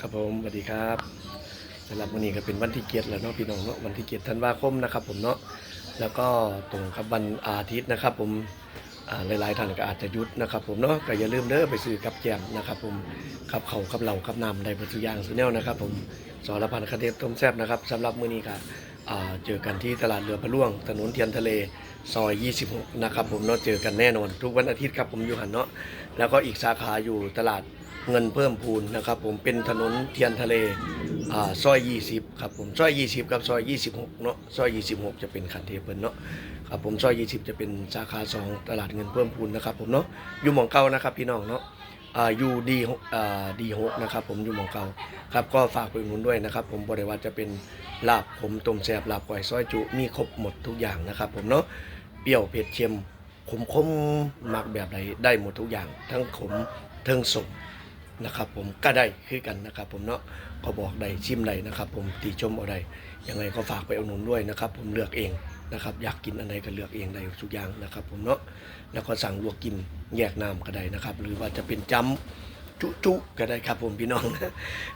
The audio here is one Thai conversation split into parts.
ครับผมสวัสดีครับสำหรับวันนี้ก็เป็นวันที่เกียรติแล้วเนาะพี่น้องเนาะวันที่เกียรติธันวาคมนะครับผมเนาะแล้วก็ตรงกับวันอาทิตย์นะครับ ผมหลายๆท่านก็อาจจะยุดนะครับ ผมเนาะก็อย่าลืมเด้อไปซื้อกับแจมนะครับผมกับเขากับเหล่ากับน้ำได้ประทุย่างสุดแนวนะครับ ผมสารพันคเดีต้มแซ่บนะครับสำหรับมื้อนี้ก็เจอกันที่ตลาดเรือพระล่วง ถนนเทียนทะเลซอย 26 นะครับผมเนาะเจอกันแน่นอน ทุกวันอาทิตย์ครับผมอยู่หันเนาะแล้วก็อีกสาขาอยู่ตลาด เงินเพิ่มพูนนะครับ ผมเป็นถนนเทียนทะเลอ่าซอย 20 ครับผมซอย 20 กับซอย 26 เนาะซอย 26 จะเป็นคันเทเปิลเนาะครับผมซอย 20 จะเป็นสาขา 2 ตลาดเงินเพิ่มพูนนะครับผมเนาะอยู่หมองเก่านะครับพี่น้องเนาะอ่าอยู่ดีอ่าดีหกนะครับผมอยู่หมองเก่าครับก็ฝากไปอุดหนุนด้วยนะครับ ผมบริวารจะเป็นลาบผมต้มแซ่บลาบก้อยซอยจุมีครบหมดทุกอย่างนะครับ ผมเนาะเปรี้ยวเผ็ดเค็มขมขมมักแบบไหนได้หมดทุกอย่าง ทั้งขมทั้งสม นะครับผมก็ได้คือกันนะครับผมเนาะก็บอกได้ชิมได้นะครับผมตีชมเอาได้ยังไงก็ฝากไปเอาหนุนด้วยนะครับผมเลือกเองนะครับอยากกินอะไรก็เลือกเองได้ทุกอย่างนะครับผมเนาะแล้วก็สั่งลวกกินแยกน้ำก็ได้นะครับ หรือว่าจะเป็นจ้ำจุจุก็ได้ครับผมพี่น้อง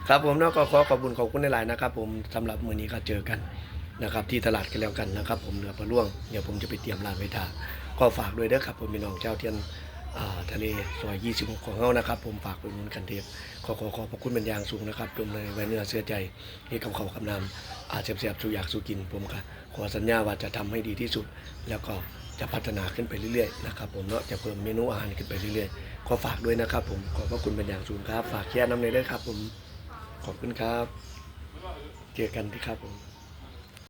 ครับผมเนาะก็ขอขอบคุณขอบคุณหลายๆนะครับ ผมสำหรับมื้อนี้ก็เจอกันนะครับที่ตลาดกันแล้วกันนะครับ ผมเรือประล่วงเดี๋ยวผมจะไปเตรียมร้านไว้ทาก็ฝากด้วยเด้อครับผมพี่น้องเจ้าเทียน ทะเลซอย26 ของเฮานะครับ ผมฝากไปมุนกันเทปขอขอขอบพระคุณเป็นอย่างสูงนะครับจมในไว้เนื้อเสื้อใจให้คำเขาคำนำอาเสียบเสียบๆสู่อยากสู่กินผมค่ะขอสัญญาว่าจะทำให้ดีที่สุด แล้วก็จะพัฒนาขึ้นไปเรื่อยๆนะครับผมเนาะจะเพิ่มเมนูอาหารขึ้นไปเรื่อยๆขอฝากด้วยนะครับ ผมขอบพระคุณเป็นอย่างสูงครับ ฝากแค่น้ำในด้วยครับ ผมขอบคุณครับ เจอกันที่ครับผม